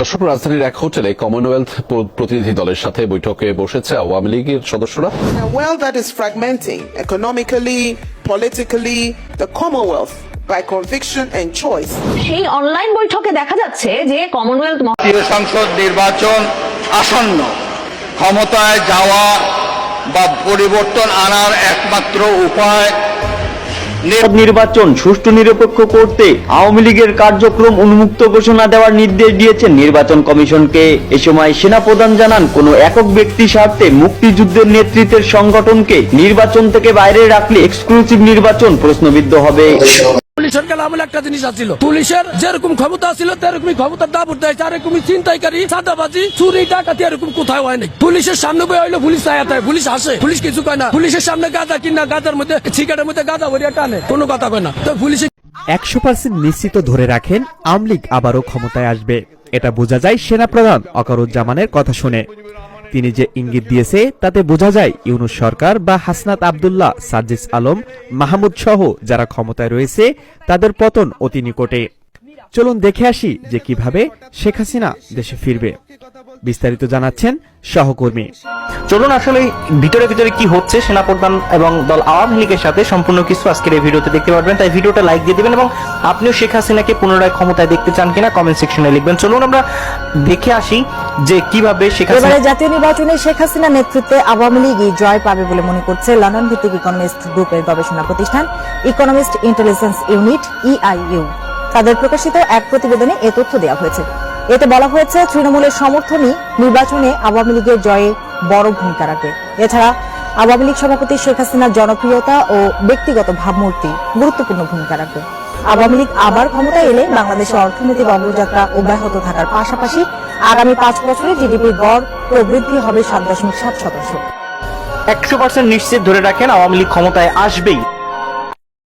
দর্শক রাজধানীর এক হোটেলে কমনওয়েলথ প্রতিনিধি দলের সাথে বৈঠকে বসেছে আওয়ামী লীগের সদস্যরা। World that is fragmenting economically, politically, the Commonwealth by conviction and choice. সেই অনলাইন বৈঠকে দেখা যাচ্ছে যে কমনওয়েলথ সংসদ নির্বাচন আসন্ন। ক্ষমতায় যাওয়া বা পরিবর্তন আনার একমাত্র উপায় নির্বাচন, সুষ্ঠু নিরপেক্ষ করতে আওয়ামী লীগের কার্যক্রম উন্মুক্ত ঘোষণা দেওয়ার নির্দেশ দিয়েছেন নির্বাচন কমিশনকে। এ সময় সেনাপ্রধান জানান, কোন একক ব্যক্তি স্বার্থে মুক্তিযুদ্ধের নেতৃত্বের সংগঠনকে নির্বাচন থেকে বাইরে রাখলে এক্সক্লুসিভ নির্বাচন প্রশ্নবিদ্ধ হবে। পুলিশের একটা জিনিস পুলিশের যেরকম ক্ষমতা তেরকমই দেয়ছে আর এরকমই চুরি, ডাকাতি এরকম হয় নাই। পুলিশের সামনে বই হইল পুলিশ চায় তাই, পুলিশ আসে পুলিশ কিছু কয় না। পুলিশের সামনে কিনা মধ্যে মধ্যে ভরিয়া টানে, কোনো কথা কয় না। তো একশো পার্সেন্ট নিশ্চিত ধরে রাখেন, আওয়ামী লীগ আবারও ক্ষমতায় আসবে। এটা বোঝা যায় সেনাপ্রধান অকারুজ্জামানের কথা শুনে। তিনি যে ইঙ্গিত দিয়েছে তাতে বোঝা যায় ইউনুস সরকার বা হাসনাত আবদুল্লাহ সাজিস আলম, মাহমুদ সহ যারা ক্ষমতায় রয়েছে, তাদের পতন অতি নিকটে। চলুন দেখে আসি যে কীভাবে শেখ হাসিনা দেশে ফিরবে। বিস্তারিত জানাচ্ছেন সহকর্মী। চলুন আসলে ভিতরে ভিতরে কি হচ্ছে সেনাপ্রধান এবং দল আওয়ামী লীগের সাথে সম্পূর্ণ কিছু আজকের এই ভিডিওতে দেখতে পারবেন। তাই ভিডিওটা লাইক দিয়ে দিবেন এবং আপনিও শেখ হাসিনাকে পুনরায় ক্ষমতায় দেখতে চান কিনা কমেন্ট সেকশনে লিখবেন। চলুন আমরা দেখে আসি যে কীভাবে শেখ হাসিনা জাতীয় নির্বাচনে শেখ হাসিনা নেতৃত্বে আওয়ামী লীগই জয় পাবে বলে মনে করছে লন্ডন ভিত্তিক ইকোনমিস্ট গ্রুপের গবেষণা প্রতিষ্ঠান ইকোনমিস্ট ইন্টেলিজেন্স ইউনিট ইআইইউ তাদের প্রকাশিত এক প্রতিবেদনে এ তথ্য দেওয়া হয়েছে। এতে বলা হয়েছে, তৃণমূলের সমর্থনই নির্বাচনে আওয়ামী লীগের জয়ে বড় ভূমিকা রাখবে। এছাড়া আওয়ামী লীগ সভাপতি শেখ হাসিনার জনপ্রিয়তা ও ব্যক্তিগত ভাবমূর্তি গুরুত্বপূর্ণ ভূমিকা রাখবে। আওয়ামী লীগ আবার ক্ষমতায় এলে বাংলাদেশের অর্থনৈতিক অগ্রযাত্রা অব্যাহত থাকার পাশাপাশি আগামী পাঁচ বছরে জিডিপির গড় প্রবৃদ্ধি হবে সাত দশমিক সাত শতাংশ। একশো পার্সেন্ট নিশ্চিত ধরে রাখেন আওয়ামী লীগ ক্ষমতায় আসবেই।